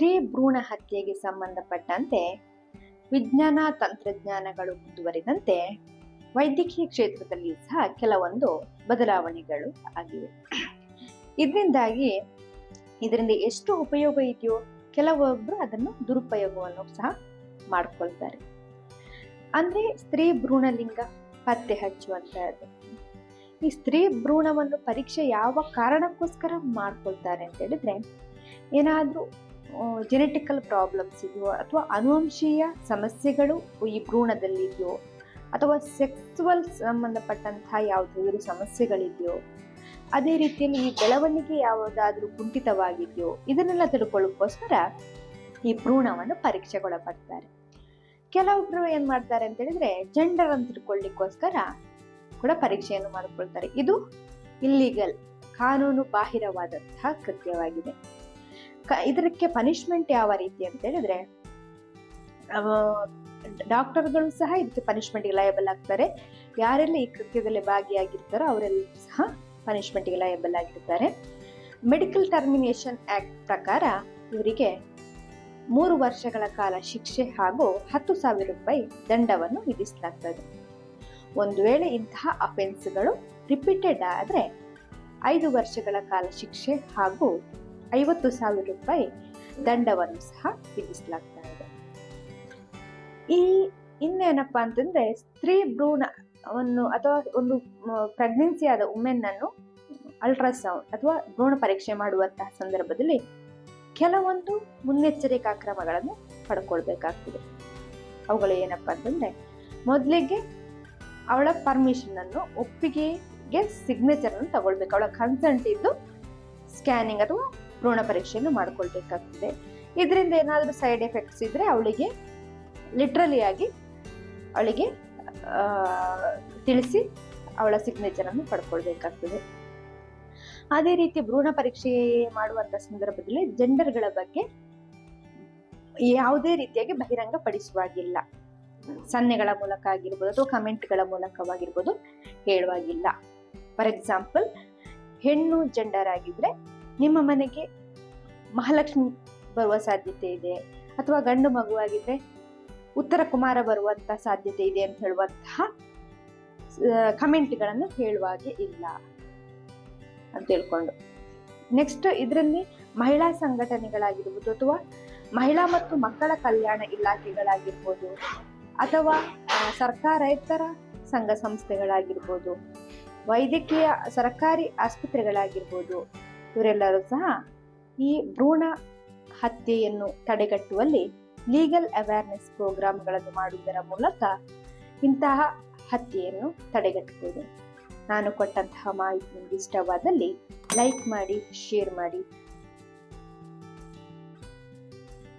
ಸ್ತ್ರೀ ಭ್ರೂಣ ಹತ್ಯೆಗೆ ಸಂಬಂಧಪಟ್ಟಂತೆ ವಿಜ್ಞಾನ ತಂತ್ರಜ್ಞಾನಗಳು ಮುಂದುವರಿದಂತೆ ವೈದ್ಯಕೀಯ ಕ್ಷೇತ್ರದಲ್ಲಿ ಸಹ ಕೆಲವೊಂದು ಬದಲಾವಣೆಗಳು ಆಗಿವೆ. ಇದರಿಂದಾಗಿ ಇದರಿಂದ ಎಷ್ಟು ಉಪಯೋಗ ಇದೆಯೋ ಕೆಲವೊಬ್ರು ಅದನ್ನು ದುರುಪಯೋಗವನ್ನು ಸಹ ಮಾಡ್ಕೊಳ್ತಾರೆ. ಅಂದ್ರೆ ಸ್ತ್ರೀ ಭ್ರೂಣಲಿಂಗ ಪತ್ತೆ ಹಚ್ಚುವಂತಹದ್ದು. ಈ ಸ್ತ್ರೀ ಭ್ರೂಣವನ್ನು ಪರೀಕ್ಷೆ ಯಾವ ಕಾರಣಕ್ಕೋಸ್ಕರ ಮಾಡ್ಕೊಳ್ತಾರೆ ಅಂತ ಹೇಳಿದ್ರೆ ಏನಾದರೂ ಜೆನೆಟಿಕಲ್ ಪ್ರಾಬ್ಲಮ್ಸ್ ಇದೆಯೋ ಅಥವಾ ಅನುವಂಶೀಯ ಸಮಸ್ಯೆಗಳು ಈ ಭ್ರೂಣದಲ್ಲಿದೆಯೋ ಅಥವಾ ಸೆಕ್ಸುವಲ್ ಸಂಬಂಧಪಟ್ಟಂತಹ ಯಾವುದಾದ್ರೂ ಸಮಸ್ಯೆಗಳಿದೆಯೋ, ಅದೇ ರೀತಿಯಲ್ಲಿ ಈ ಬೆಳವಣಿಗೆ ಯಾವುದಾದ್ರೂ ಕುಂಠಿತವಾಗಿದೆಯೋ, ಇದನ್ನೆಲ್ಲ ತಿಳ್ಕೊಳ್ಳೋಕ್ಕೋಸ್ಕರ ಈ ಭ್ರೂಣವನ್ನು ಪರೀಕ್ಷೆಗೊಳಪಡ್ತಾರೆ. ಕೆಲವೊಬ್ರು ಏನು ಮಾಡ್ತಾರೆ ಅಂತ ಹೇಳಿದ್ರೆ ಜೆಂಡರ್ ಅಂತ ತಿಳ್ಕೊಳ್ಳಿಕ್ಕೋಸ್ಕರ ಕೂಡ ಪರೀಕ್ಷೆಯನ್ನು ಮಾಡಿಕೊಳ್ತಾರೆ. ಇದು ಇಲ್ಲಿಗಲ್ ಕಾನೂನು ಬಾಹಿರವಾದಂತಹ ಕೃತ್ಯವಾಗಿದೆ. ಇದಕ್ಕೆ ಪನಿಷ್ಮೆಂಟ್ ಯಾವ ರೀತಿ ಅಂತ ಹೇಳಿದ್ರೆ ಡಾಕ್ಟರ್ಗಳು ಸಹ ಇದಕ್ಕೆ ಪನಿಷ್ಮೆಂಟ್ಗೆ ಲಯಬಲ್ ಆಗ್ತಾರೆ. ಯಾರೆಲ್ಲ ಈ ಕೃತ್ಯದಲ್ಲಿ ಭಾಗಿಯಾಗಿರ್ತಾರೋ ಅವರೆಲ್ಲ ಸಹ ಪನಿಷ್ಮೆಂಟ್ಗೆ ಲಯಬಲ್ ಆಗಿರ್ತಾರೆ. ಮೆಡಿಕಲ್ ಟರ್ಮಿನೇಷನ್ ಆಕ್ಟ್ ಪ್ರಕಾರ ಇವರಿಗೆ ಮೂರು ವರ್ಷಗಳ ಕಾಲ ಶಿಕ್ಷೆ ಹಾಗೂ ಹತ್ತು ಸಾವಿರ ರೂಪಾಯಿ ದಂಡವನ್ನು ವಿಧಿಸಲಾಗ್ತದೆ. ಒಂದು ವೇಳೆ ಇಂತಹ ಅಫೆನ್ಸ್ಗಳು ರಿಪೀಟೆಡ್ ಆದರೆ ಐದು ವರ್ಷಗಳ ಕಾಲ ಶಿಕ್ಷೆ ಹಾಗೂ ಐವತ್ತು ಸಾವಿರ ರೂಪಾಯಿ ದಂಡವನ್ನು ಸಹ ವಿಧಿಸಲಾಗ್ತಾ ಇದೆ. ಈ ಇನ್ನೇನಪ್ಪ ಅಂತಂದ್ರೆ ಸ್ತ್ರೀ ಭ್ರೂಣವನ್ನು ಅಥವಾ ಒಂದು ಪ್ರೆಗ್ನೆನ್ಸಿ ಆದ ವುಮೆನ್ ಅನ್ನು ಅಲ್ಟ್ರಾಸೌಂಡ್ ಅಥವಾ ಭ್ರೂಣ ಪರೀಕ್ಷೆ ಮಾಡುವಂತಹ ಸಂದರ್ಭದಲ್ಲಿ ಕೆಲವೊಂದು ಮುನ್ನೆಚ್ಚರಿಕಾ ಕ್ರಮಗಳನ್ನು ಪಡ್ಕೊಳ್ಬೇಕಾಗ್ತದೆ. ಅವುಗಳು ಏನಪ್ಪ ಅಂತಂದ್ರೆ ಮೊದಲಿಗೆ ಅವಳ ಪರ್ಮಿಷನ್ ಅನ್ನು ಒಪ್ಪಿಗೆಗೆ ಸಿಗ್ನೇಚರ್ ಅನ್ನು ತಗೊಳ್ಬೇಕು. ಅವಳ ಕನ್ಸಂಟ್ ಇದ್ದು ಸ್ಕ್ಯಾನಿಂಗ್ ಅಥವಾ ಭ್ರೂಣ ಪರೀಕ್ಷೆಯನ್ನು ಮಾಡ್ಕೊಳ್ಬೇಕಾಗ್ತದೆ. ಇದರಿಂದ ಏನಾದರೂ ಸೈಡ್ ಎಫೆಕ್ಟ್ಸ್ ಇದ್ರೆ ಅವಳಿಗೆ ಲಿಟ್ರಲಿ ಆಗಿ ಅವಳಿಗೆ ತಿಳಿಸಿ ಅವಳ ಸಿಗ್ನೇಚರ್ ಅನ್ನು ಪಡ್ಕೊಳ್ಬೇಕಾಗ್ತದೆ. ಅದೇ ರೀತಿ ಭ್ರೂಣ ಪರೀಕ್ಷೆ ಮಾಡುವಂಥ ಸಂದರ್ಭದಲ್ಲಿ ಜೆಂಡರ್ಗಳ ಬಗ್ಗೆ ಯಾವುದೇ ರೀತಿಯಾಗಿ ಬಹಿರಂಗ ಪಡಿಸುವಾಗಿಲ್ಲ. ಸನ್ನೆಗಳ ಮೂಲಕ ಆಗಿರ್ಬೋದು ಅಥವಾ ಕಮೆಂಟ್ಗಳ ಮೂಲಕವಾಗಿರ್ಬೋದು ಹೇಳುವಾಗಿಲ್ಲ. ಫಾರ್ ಎಕ್ಸಾಂಪಲ್ ಹೆಣ್ಣು ಜೆಂಡರ್ ಆಗಿದ್ರೆ ನಿಮ್ಮ ಮನೆಗೆ ಮಹಾಲಕ್ಷ್ಮಿ ಬರುವ ಸಾಧ್ಯತೆ ಇದೆ ಅಥವಾ ಗಂಡು ಮಗುವಾಗಿದ್ರೆ ಉತ್ತರ ಕುಮಾರ ಬರುವಂತ ಸಾಧ್ಯತೆ ಇದೆ ಅಂತ ಹೇಳುವಂತಹ ಕಮೆಂಟ್ಗಳನ್ನು ಹೇಳುವಾಗೆ ಇಲ್ಲ ಅಂತ ಹೇಳ್ಕೊಂಡು ನೆಕ್ಸ್ಟ್ ಇದರಲ್ಲಿ ಮಹಿಳಾ ಸಂಘಟನೆಗಳಾಗಿರ್ಬೋದು ಅಥವಾ ಮಹಿಳಾ ಮತ್ತು ಮಕ್ಕಳ ಕಲ್ಯಾಣ ಇಲಾಖೆಗಳಾಗಿರ್ಬೋದು ಅಥವಾ ಸರ್ಕಾರ ಸರ್ಕಾರೇತರ ಸಂಘ ಸಂಸ್ಥೆಗಳಾಗಿರ್ಬೋದು, ವೈದ್ಯಕೀಯ, ಸರ್ಕಾರಿ ಆಸ್ಪತ್ರೆಗಳಾಗಿರ್ಬೋದು ಇವರೆಲ್ಲರೂ ಸಹ ಈ ಭ್ರೂಣ ಹತ್ಯೆಯನ್ನು ತಡೆಗಟ್ಟುವಲ್ಲಿ ಲೀಗಲ್ ಅವೇರ್ನೆಸ್ ಪ್ರೋಗ್ರಾಮ್ಗಳನ್ನು ಮಾಡುವುದರ ಮೂಲಕ ಇಂತಹ ಹತ್ಯೆಯನ್ನು ತಡೆಗಟ್ಟಬಹುದು ನಾನು ಕೊಟ್ಟಂತಹ ಮಾಹಿತಿ ನಿಮಗೆ ಇಷ್ಟವಾದಲ್ಲಿ ಲೈಕ್ ಮಾಡಿ ಶೇರ್ ಮಾಡಿ.